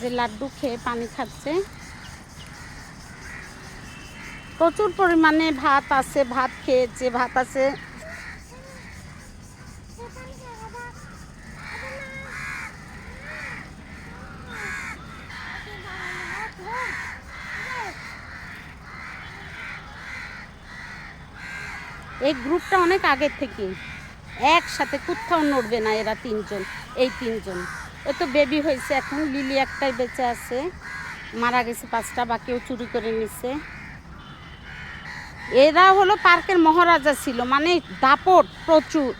যে লাড্ডু খেয়ে পানি খাচ্ছে। প্রচুর পরিমাণে ভাত আছে, ভাত খেয়েছে ভাত আছে। এই গ্রুপটা অনেক আগের থেকে। একসাথে কোথাও নড়বে না এরা তিনজন, এই তিনজন। ও তো বেবি হয়েছে এখন লিলি একটাই বেঁচে আছে। মারা গেছে পাঁচটা বা কেউ চুরি করে নিছে। এরা হলো পার্কের মহারাজা ছিল মানে দাপট প্রচুর।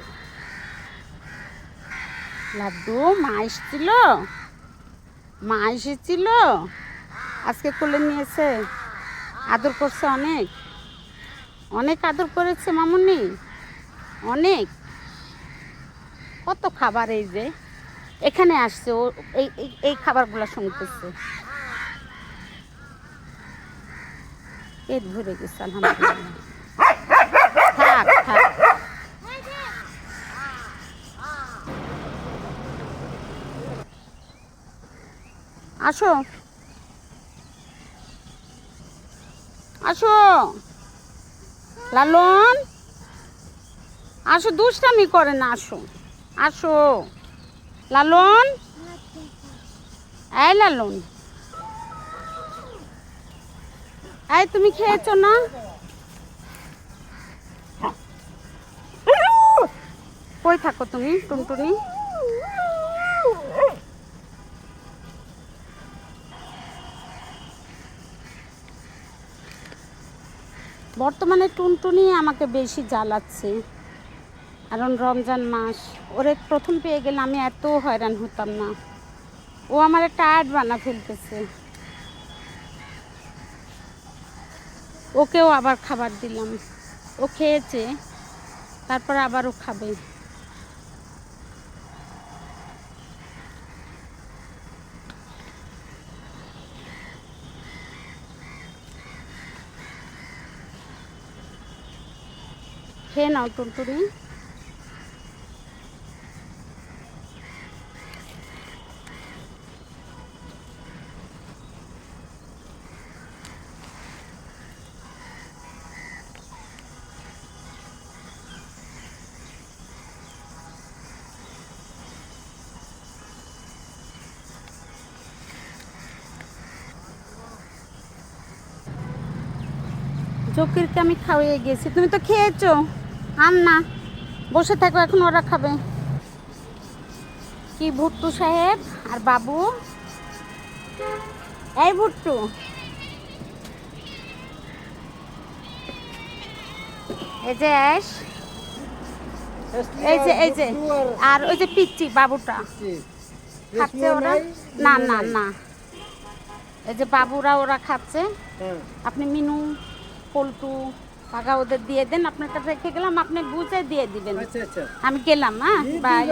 লাড্ডু, মা এসেছিল। মা এসেছিল। আজকে কোলে নিয়েছে। আদর করছে অনেক। অনেক আদর করেছে মামুনি। অনেক। কত খাবার এই যে। এখানে আসছে, ও এই, এই- খাবারগুলো শুনতেছে। পেট ভরে গেছে, আলহামদুলিল্লাহ। আসো। আসো। লালন। আসো, দুষ্টামি করে না, আসো। আসো। লালন? এই লালন। এই, তুমি খেয়েছো না? কই থাকো তুমি, টুনটুনি? বর্তমানে টুনটুনি আমাকে বেশি জ্বালাচ্ছে। কারণ রমজান মাস, ওরে প্রথম পেয়ে গেলে আমি এত হয়রান হতাম না। ও আমার একটা আর্ট বানা ফেলতেছে। ওকেও আবার খাবার দিলাম। ও খেয়েছে, তারপর আবারও খাবে। খেয়ে নাও, টুনটুনি। জকিরকে আমি খাওয়িয়ে গেছি। তুমি তো খেয়েছো। আম না। বসে থাকো এখন ওরা খাবে। কি ভুট্টু সাহেব আর বাবু? এই ভুট্টু। এই যে অ্যাশ। এই যে এই যে। আর ওই যে পিচ্ছি বাবুটা। খাচ্ছে ওরা? না না না। এই যে বাবুরা ওরা খাচ্ছে। আপনি মিনু পল্টু টাকা ওদের দিয়ে দেন আপনার কাছে রেখে গেলাম আপনি বুঝে দিয়ে দিবেন। আচ্ছা আচ্ছা। আমি গেলাম হ্যাঁ বাই।